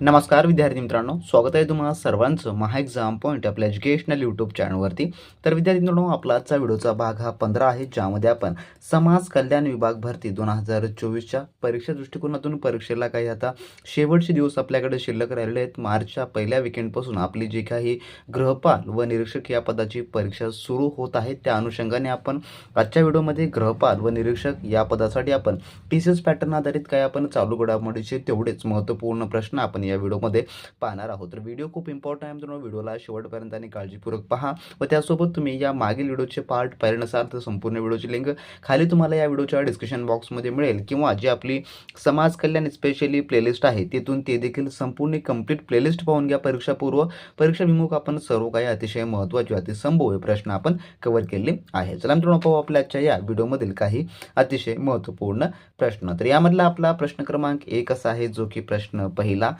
नमस्कार विद्यार्थी मित्रांनो. स्वागत आहे तुम्हाला सर्वांचं महा एक्झाम पॉईंट आपल्या एज्युकेशनल यूट्यूब चॅनलवरती तर विद्यार्थी मित्रांनो आपला आजचा व्हिडिओचा भाग हा पंधरा आहे ज्यामध्ये आपण समाज कल्याण विभाग भरती दोन हजार चोवीसच्या परीक्षा दृष्टिकोनातून परीक्षेला काही आता शेवटचे दिवस आपल्याकडे शिल्लक राहिलेले आहेत. मार्चच्या पहिल्या विकेंडपासून आपली जी काही गृहपाल व निरीक्षक या पदाची परीक्षा सुरू होत आहे त्या अनुषंगाने आपण आजच्या व्हिडिओमध्ये गृहपाल व निरीक्षक या पदासाठी आपण टी सी एस पॅटर्न आधारित काय आपण चालू घडामोडीचे तेवढेच महत्त्वपूर्ण प्रश्न आपण या व्हिडिओमध्ये पाहणार आहोत. तर व्हिडिओ खूप इम्पॉर्टंट आहे मित्रांनो. व्हिडिओला शेवटपर्यंत आणि काळजीपूर्वक पहा. व त्यासोबत तुम्ही या मागील व्हिडिओचे पार्ट पाहिल्यानुसार तर संपूर्ण व्हिडिओची लिंक खाली तुम्हाला या व्हिडिओच्या डिस्क्रिप्शन बॉक्समध्ये मिळेल. किंवा जी आपली समाज कल्याण स्पेशली प्लेलिस्ट आहे तिथून ते देखील संपूर्ण कंप्लीट प्लेलिस्ट पाहून घ्या. परीक्षापूर्व परीक्षा विमुख आपण सर्व काही अतिशय महत्त्वाचे अति संभव्य प्रश्न आपण कव्हर केले आहे चला मित्रांनो पाहू आपल्या आजच्या या व्हिडिओमधील काही अतिशय महत्त्वपूर्ण प्रश्न. तर यामधला आपला प्रश्न क्रमांक एक असा आहे जो की प्रश्न पहिला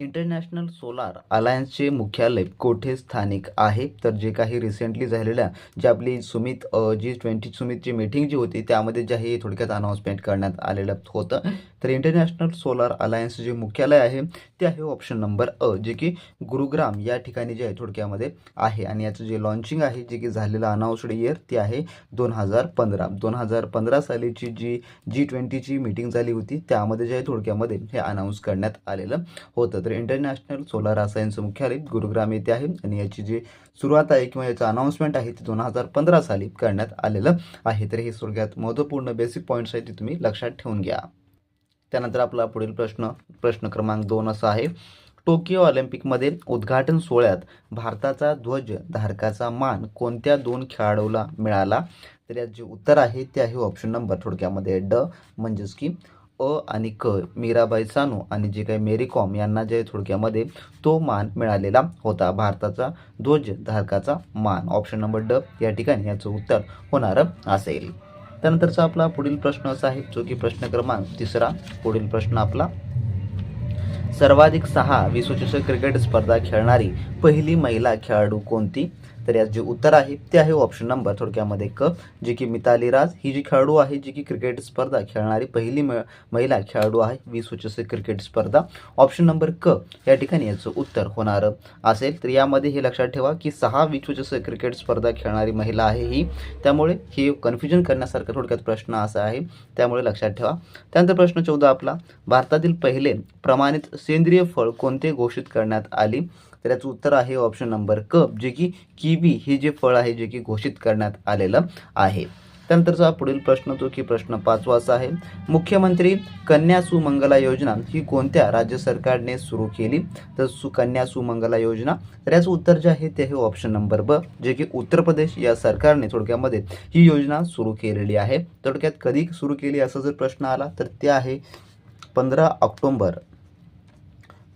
इंटरनॅशनल सोलार अलायन्सचे मुख्यालय कोठे स्थानिक आहे? तर जे काही रिसेंटली झालेल्या जे आपली सुमित जी ट्वेंटी सुमितची मीटिंग जी होती त्यामध्ये जे आहे थोडक्यात अनाऊन्समेंट करण्यात आलेलं होतं. तर इंटरनॅशनल सोलार अलायन्स जे मुख्यालय आहे ते आहे ऑप्शन नंबर अ जे की गुरुग्राम या ठिकाणी जे आहे थोडक्यामध्ये आहे. आणि याचं जे लॉन्चिंग आहे जे की झालेलं अनाऊन्स्ड इयर ते आहे दोन हजार पंधरा. दोन हजार पंधरा सालीची जी जी ट्वेंटीची मीटिंग झाली होती त्यामध्ये जे आहे थोडक्यामध्ये हे अनाऊन्स करण्यात आलेलं होतं. होतं. तर इंटरनॅशनल सोलार असायन्सचं मुख्यालय गुरुग्राम येथे आहे आणि याची जी सुरुवात आहे किंवा याचं अनाऊन्समेंट आहे ते दोन हजार पंधरा साली करण्यात आलेलं आहे. तर हे सगळ्यात महत्त्वपूर्ण बेसिक पॉईंट्स आहेत ते तुम्ही लक्षात ठेवून घ्या. त्यानंतर आपला पुढील प्रश्न प्रश्न क्रमांक दोन असा आहे. टोकियो ऑलिम्पिकमध्ये उद्घाटन सोहळ्यात भारताचा ध्वज धारकाचा मान कोणत्या दोन खेळाडूला मिळाला? तर यात जे उत्तर आहे ते आहे ऑप्शन नंबर थोडक्यामध्ये ड म्हणजेच की अ आणि क मीराबाई सानू आणि जे काही मेरी कॉम यांना जे थोडक्यामध्ये तो मान मिळालेला होता. भारताचा ध्वज धारकाचा मान. ऑप्शन नंबर ड या ठिकाणी याचं उत्तर होणार असेल. त्यानंतरचा आपला पुढील प्रश्न असा आहे जो की प्रश्न क्रमांक तिसरा. पुढील प्रश्न आपला. सर्वाधिक सहा विश्वचषक क्रिकेट स्पर्धा खेळणारी पहिली महिला खेळाडू कोणती? तर यात जे उत्तर आहे ते आहे ऑप्शन नंबर थोडक्यामध्ये क जी की मिताली राज ही जी खेळाडू आहे जी की क्रिकेट स्पर्धा खेळणारी पहिली महिला खेळाडू आहे वीस विश्वचषक क्रिकेट स्पर्धा. ऑप्शन नंबर क या ठिकाणी याचं उत्तर होणार असेल. तर यामध्ये हे लक्षात ठेवा की सहा वीस विश्वचषक क्रिकेट स्पर्धा खेळणारी महिला आहे ही. त्यामुळे हे कन्फ्युजन करण्यासारखा थोडक्यात प्रश्न असा आहे. त्यामुळे लक्षात ठेवा. त्यानंतर प्रश्न चौदा आपला. भारतातील पहिले प्रमाणित सेंद्रिय फळ कोणते घोषित करण्यात आली? तर याचं उत्तर आहे ऑप्शन नंबर क जे की किवी हे जे फळ आहे जे की घोषित करण्यात आलेलं आहे. त्यानंतरचा पुढील प्रश्न तो की प्रश्न पाचवा असा आहे मुख्यमंत्री कन्या सुमंगला योजना ही कोणत्या राज्य सरकारने सुरू केली? तर सुकन्या सुमंगला योजना तर याचं उत्तर जे आहे ते आहे ऑप्शन नंबर ब जे की उत्तर प्रदेश या सरकारने थोडक्यामध्ये ही योजना सुरू केलेली आहे. थोडक्यात कधी सुरू केली असा जर प्रश्न आला तर ते आहे पंधरा ऑक्टोंबर.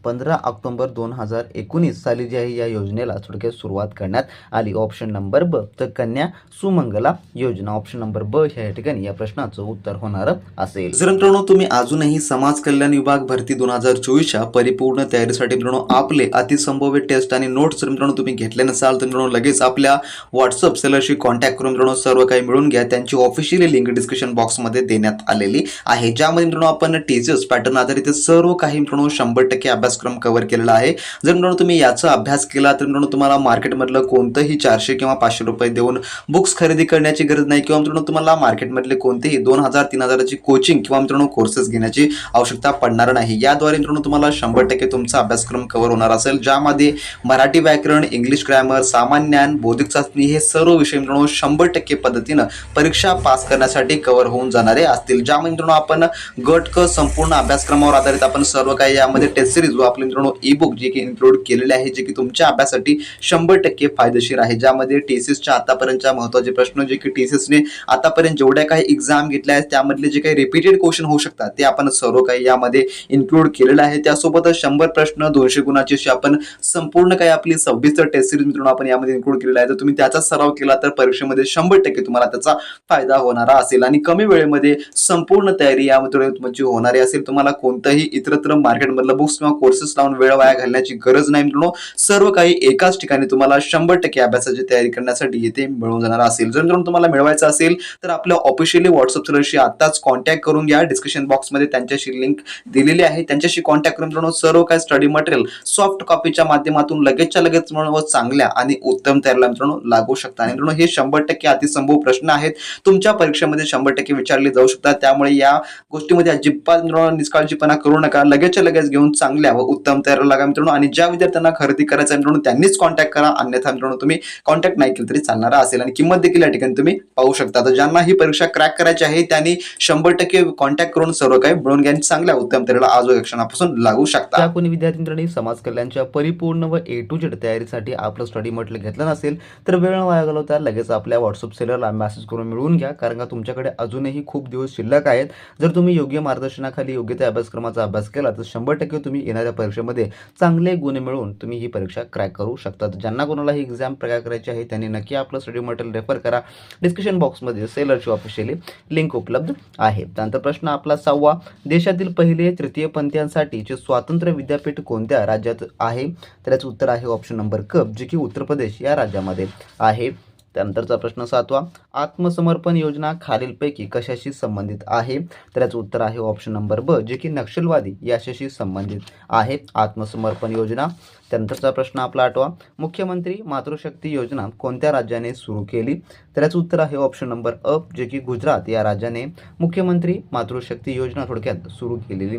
पंधरा ऑक्टोंबर दोन हजार एकोणीस साली जी आहे या योजनेला थोडक्यात सुरुवात करण्यात आली. ऑप्शन नंबर ब तर कन्या सुमंगला योजना. ऑप्शन नंबर ब ह्या ठिकाणी या प्रश्नाचं उत्तर होणार असेल. जर मित्रांनो तुम्ही अजूनही समाज कल्याण विभाग भरती दोन हजार चोवीसच्या परिपूर्ण तयारीसाठी मित्रांनो आपले अतिसंभव्य टेस्ट आणि नोट्स जर मित्रांनो तुम्ही घेतले नसाल तर मित्रांनो लगेच आपल्या व्हॉट्सअप सेलरशी कॉन्टॅक्ट करून मित्रांनो सर्व काही मिळून घ्या. त्यांची ऑफिशियली लिंक डिस्क्रिप्शन बॉक्समध्ये देण्यात आलेली आहे. ज्यामध्ये मित्रांनो आपण टीचर्स पॅटर्न आधारित सर्व काही मित्रांनो शंभर टक्के अभ्यास अभ्यासक्रम कव्हर केलेला आहे. जर मित्रांनो तुम्ही याचा अभ्यास केला तर मित्रांनो तुम्हाला मार्केटमधलं कोणतंही चारशे किंवा पाचशे रुपये देऊन बुक्स खरेदी करण्याची गरज नाही किंवा मित्रांनो तुम्हाला मार्केटमधले कोणतेही दोन हजार तीन हजाराची कोचिंग किंवा मित्रांनो कोर्सेस घेण्याची आवश्यकता पडणार नाही. याद्वारे मित्रांनो तुम्हाला शंभर टक्के तुमचा अभ्यासक्रम कव्हर होणार असेल. ज्यामध्ये मराठी व्याकरण इंग्लिश ग्रॅमर सामान्य ज्ञान बौद्धिक चाचणी हे सर्व विषय मित्रांनो शंभर टक्के पद्धतीनं परीक्षा पास करण्यासाठी कव्हर होऊन जाणारे असतील. ज्यामुळे मित्रांनो आपण गट क संपूर्ण अभ्यासक्रमावर आधारित आपण सर्व काही यामध्ये टेस्ट सिरीज व आपले मित्रांनो ई बुक जे की इन्क्लूड केलेले आहे जे की तुमच्या अभ्यासासाठी शंभर टक्के फायदेशीर आहे. ज्यामध्ये टेसिसच्या आतापर्यंतच्या महत्त्वाचे प्रश्न जे की टेसिसने आतापर्यंत जेवढ्या काही एक्झाम घेतल्या आहेत त्यामधले जे काही रिपीटेड क्वेश्चन होऊ शकतात ते आपण सर्व काही यामध्ये इन्क्लूड केलेलं आहे. त्यासोबतच शंभर प्रश्न दोनशे गुणाची अशी आपण संपूर्ण काही आपली सव्वीस टेस्ट सिरीज मित्रांनो आपण यामध्ये इन्क्लूड केलेला आहे. तर तुम्ही त्याचा सराव केला तर परीक्षेमध्ये शंभर टक्के तुम्हाला त्याचा फायदा होणारा असेल आणि कमी वेळेमध्ये संपूर्ण तयारी यामध्ये तुमची होणारी असेल. तुम्हाला कोणतंही इतरत्र मार्केटमधलं बुक्स किंवा कोर्स कोर्सेस लावून वेळ वाया घालण्याची गरज नाही मित्रांनो. सर्व काही एकाच ठिकाणी तुम्हाला शंभर टक्के अभ्यासाची तयारी करण्यासाठी येथे मिळून जाणार असेल. जर मित्रांनो तुम्हाला मिळवायचं असेल तर आपल्या ऑफिशियली व्हॉट्सअप सेलरशी आताच कॉन्टॅक्ट करून घ्या. डिस्क्रिप्शन बॉक्समध्ये त्यांच्याशी लिंक दिलेली आहे. त्यांच्याशी कॉन्टॅक्ट करून मित्रांनो सर्व काही स्टडी मटेरियल सॉफ्ट कॉपीच्या माध्यमातून लगेचच्या लगेच मित्रांनो चांगल्या आणि उत्तम तयारीला मित्रांनो लागू शकता. आणि मित्रांनो हे शंभर टक्के अतिसंभव प्रश्न आहेत. तुमच्या परीक्षेमध्ये शंभर टक्के विचारले जाऊ शकतात. त्यामुळे या गोष्टीमध्ये अजिबात मित्रांनो निष्काळजीपणा करू नका. लगेचच्या लगेच घेऊन चांगल्या व उत्तम तयार लागा मित्रांनो. आणि ज्या विद्यार्थ्यांना खरेदी करायचं आहे मित्रांनो त्यांनीच कॉन्टॅक्ट करा. अन्यथा मित्रांनो तुम्ही कॉन्टॅक्ट नाही केलं तरी चालणार असेल. आणि किंमत देखील या ठिकाणी तुम्ही पाहू शकता. तर ज्यांना ही परीक्षा क्रॅक करायची आहे त्यांनी शंभर टक्के कॉन्टॅक्ट करून सर्व काही मिळून घ्या चांगल्या उत्तम तयारीला आज क्षणापासून लागू शकता. कोणी विद्यार्थी मित्रांनी समाज कल्याणच्या परिपूर्ण व ए टू जेड तयारीसाठी आपलं स्टडी मटेरियल घेतलं नसेल तर वेळ वाया घालवता लगेच आपल्या व्हॉट्सअप सेलरला मेसेज करून मिळवून घ्या. कारण का तुमच्याकडे अजूनही खूप दिवस शिल्लक आहेत. जर तुम्ही योग्य मार्गदर्शनाखाली योग्य त्या अभ्यासक्रमाचा अभ्यास केला तर शंभर टक्के तुम्ही येणार येणाऱ्या परीक्षेमध्ये चांगले गुण मिळवून तुम्ही ही परीक्षा क्रॅक करू शकता. ज्यांना कोणाला ही एक्झाम क्रॅक करायची आहे त्यांनी नक्की आपलं स्टडी मटेरियल रेफर करा. डिस्क्रिप्शन बॉक्समध्ये सेलरची ऑफिशियली लिंक उपलब्ध आहे. त्यानंतर प्रश्न आपला सहावा देशातील पहिले तृतीय पंथीयांसाठीचे स्वातंत्र्य विद्यापीठ कोणत्या राज्यात आहे? तर याचं उत्तर आहे ऑप्शन नंबर क जे की उत्तर प्रदेश या राज्यामध्ये आहे. त्यानंतरचा प्रश्न सातवा आत्मसमर्पण योजना खालीलपैकी कशाशी संबंधित आहे? तर याचं उत्तर आहे ऑप्शन नंबर ब जे की नक्षलवादी याच्याशी संबंधित आहे. आत्मसमर्पण योजना. त्यानंतरचा प्रश्न आपला आठवा मुख्यमंत्री मातृशक्ती योजना कोणत्या राज्याने सुरू केली? तर याचं उत्तर आहे ऑप्शन नंबर अ जे की गुजरात या राज्याने मुख्यमंत्री मातृशक्ती योजना थोडक्यात सुरू केलेली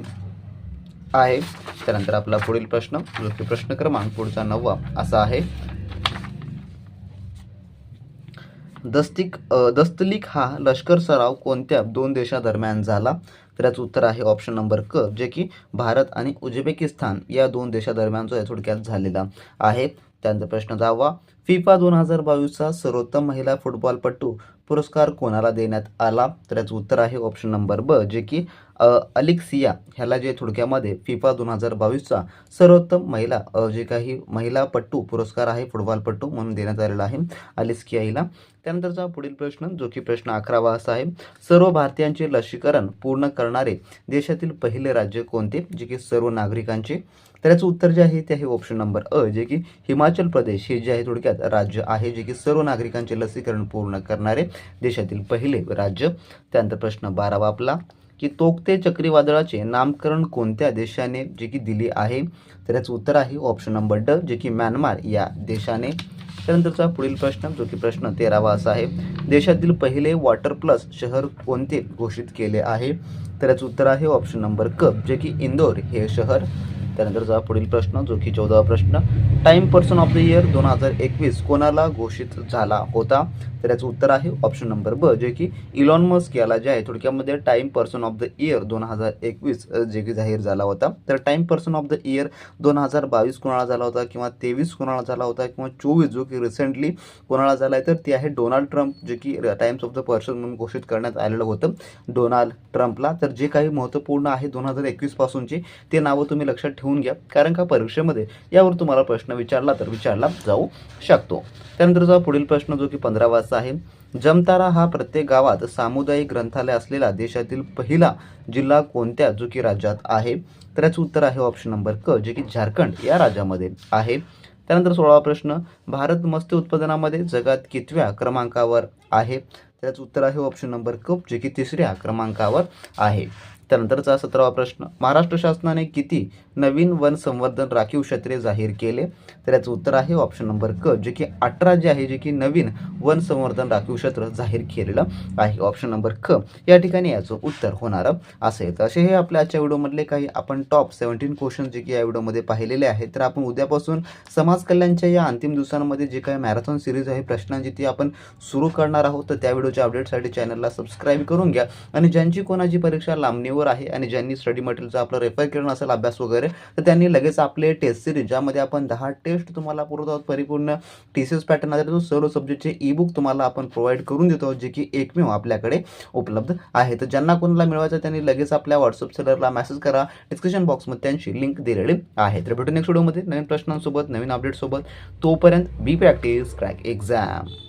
आहे. त्यानंतर आपला पुढील प्रश्न जो की प्रश्न क्रमांक पुढचा नववा असा आहे. दस्तिक दस्तलीक हा लष्कर सराव कोणत्या दोन देशादरम्यान झाला? तर याचं उत्तर आहे ऑप्शन नंबर क जे की भारत आणि उझबेकिस्तान या दोन देशादरम्यान जो आहे थोडक्यात झालेला आहे. त्यानंतर प्रश्न दहावा फिफा दोन हजार बावीसचा सर्वोत्तम महिला फुटबॉलपटू पुरस्कार कोणाला देण्यात आला? तर याचं उत्तर आहे ऑप्शन नंबर ब जे की अलिक्सिया. ह्याला जे थोडक्यामध्ये फिफा दोन हजार बावीसचा सर्वोत्तम महिला जे काही महिला पट्टू पुरस्कार आहे फुटबॉलपट्टू म्हणून देण्यात आलेला आहे अलिस्किया हिला. त्यानंतरचा पुढील प्रश्न जो की प्रश्न अकरावा असा आहे सर्व भारतीयांचे लसीकरण पूर्ण करणारे देशातील पहिले राज्य कोणते? जे की सर्व नागरिकांचे. तर याचं उत्तर जे आहे ते आहे ऑप्शन नंबर अ जे की हिमाचल प्रदेश. हे जे आहे थोडक्यात राज्य आहे जे की सर्व नागरिकांचे लसीकरण पूर्ण करणारे देशातील पहिले राज्य. त्यानंतर प्रश्न बारावा आपला की तोक्ते चक्रीवादळाचे नामकरण कोणत्या देशाने जे की दिली आहे? तर याचं उत्तर आहे ऑप्शन नंबर ड जे की म्यानमार या देशाने. त्यानंतरचा पुढील प्रश्न जो की प्रश्न तेरावा असा आहे देशातील पहिले वॉटर प्लस शहर कोणते घोषित केले आहे? तर याचं उत्तर आहे ऑप्शन नंबर क जे की इंदोर हे शहर. त्यानंतरचा पुढील प्रश्न जो की चौदावा प्रश्न. Time person of the year दोन हजार एकवीस कोणाला घोषित झाला होता? तर याचं उत्तर आहे ऑप्शन नंबर ब जे की इलॉन मस्क याला जे आहे थोडक्यामध्ये Time person of the year दोन हजार एकवीस जे की जाहीर झाला होता. तर Time person of the year दोन हजार बावीस कोणाला झाला होता किंवा तेवीस कोणाला झाला होता किंवा चोवीस जो की रिसेंटली कोणाला झाला आहे तर ते आहे डोनाल्ड ट्रम्प जे की टाइम्स ऑफ द पर्सन म्हणून घोषित करण्यात आलेलं होतं. डोनाल्ड ट्रम्पला तर जे काही महत्त्वपूर्ण आहे दोन हजार एकवीसपासूनचे ते नावं तुम्ही लक्षात ठेवून घ्या. कारण का परीक्षेमध्ये यावर तुम्हाला प्रश्न विचारला तर विचारला जाऊ शकतो. त्यानंतरचा पुढील प्रश्न जो की पंधरावाचा आहे. जमतारा हा प्रत्येक गावात सामुदायिक ग्रंथालय असलेला देशातील पहिला जिल्हा कोणत्या जो की राज्यात आहे? तर याचं उत्तर आहे ऑप्शन नंबर क जे की झारखंड या राज्यामध्ये आहे. त्यानंतर सोळावा प्रश्न भारत मत्स्य उत्पादनामध्ये जगात कितव्या क्रमांकावर आहे? त्याचं उत्तर आहे ऑप्शन नंबर क जे की तिसऱ्या क्रमांकावर आहे. त्यानंतरचा सतरावा प्रश्न महाराष्ट्र शासनाने किती नवीन वन संवर्धन राखीव क्षेत्रे जाहीर केले? तर याचं उत्तर आहे ऑप्शन नंबर क जे की अठरा जे आहे जे की नवीन वन संवर्धन राखीव क्षेत्र जाहीर केलेलं आहे. ऑप्शन नंबर क या ठिकाणी याचं उत्तर होणार असेल तर असे हे आपल्या आजच्या व्हिडिओमधले काही आपण टॉप सेव्हन्टीन क्वेश्चन जे की या व्हिडिओमध्ये पाहिलेले आहेत तर आपण उद्यापासून समाज कल्याणच्या या अंतिम दिवसांमध्ये जे काही मॅरेथॉन सिरीज आहे प्रश्नांची ती आपण सुरू करणार आहोत. तर त्या व्हिडिओच्या अपडेटसाठी चॅनलला सबस्क्राईब करून घ्या. आणि ज्यांची कोणाची परीक्षा लांबणी लांबणीवर आहे आणि ज्यांनी स्टडी मटेरियलचा आपलं रेफर केलं नसेल अभ्यास वगैरे तर त्यांनी लगेच आपले टेस्ट सिरीज ज्यामध्ये आपण दहा टेस्ट तुम्हाला पुरवत आहोत परिपूर्ण टी सी एस पॅटर्न आधारित तो सर्व सब्जेक्टचे ई बुक तुम्हाला आपण प्रोव्हाइड करून देतो जे की एकमेव आपल्याकडे उपलब्ध आहे. तर ज्यांना कोणाला मिळवायचं त्यांनी लगेच आपल्या व्हॉट्सअप सेलरला मेसेज करा. डिस्क्रिप्शन बॉक्समध्ये त्यांची लिंक दिलेली आहे. तर भेटू नेक्स्ट व्हिडिओमध्ये नवीन प्रश्नांसोबत नवीन अपडेटसोबत तोपर्यंत बी प्रॅक्टिस क्रॅक एक्झाम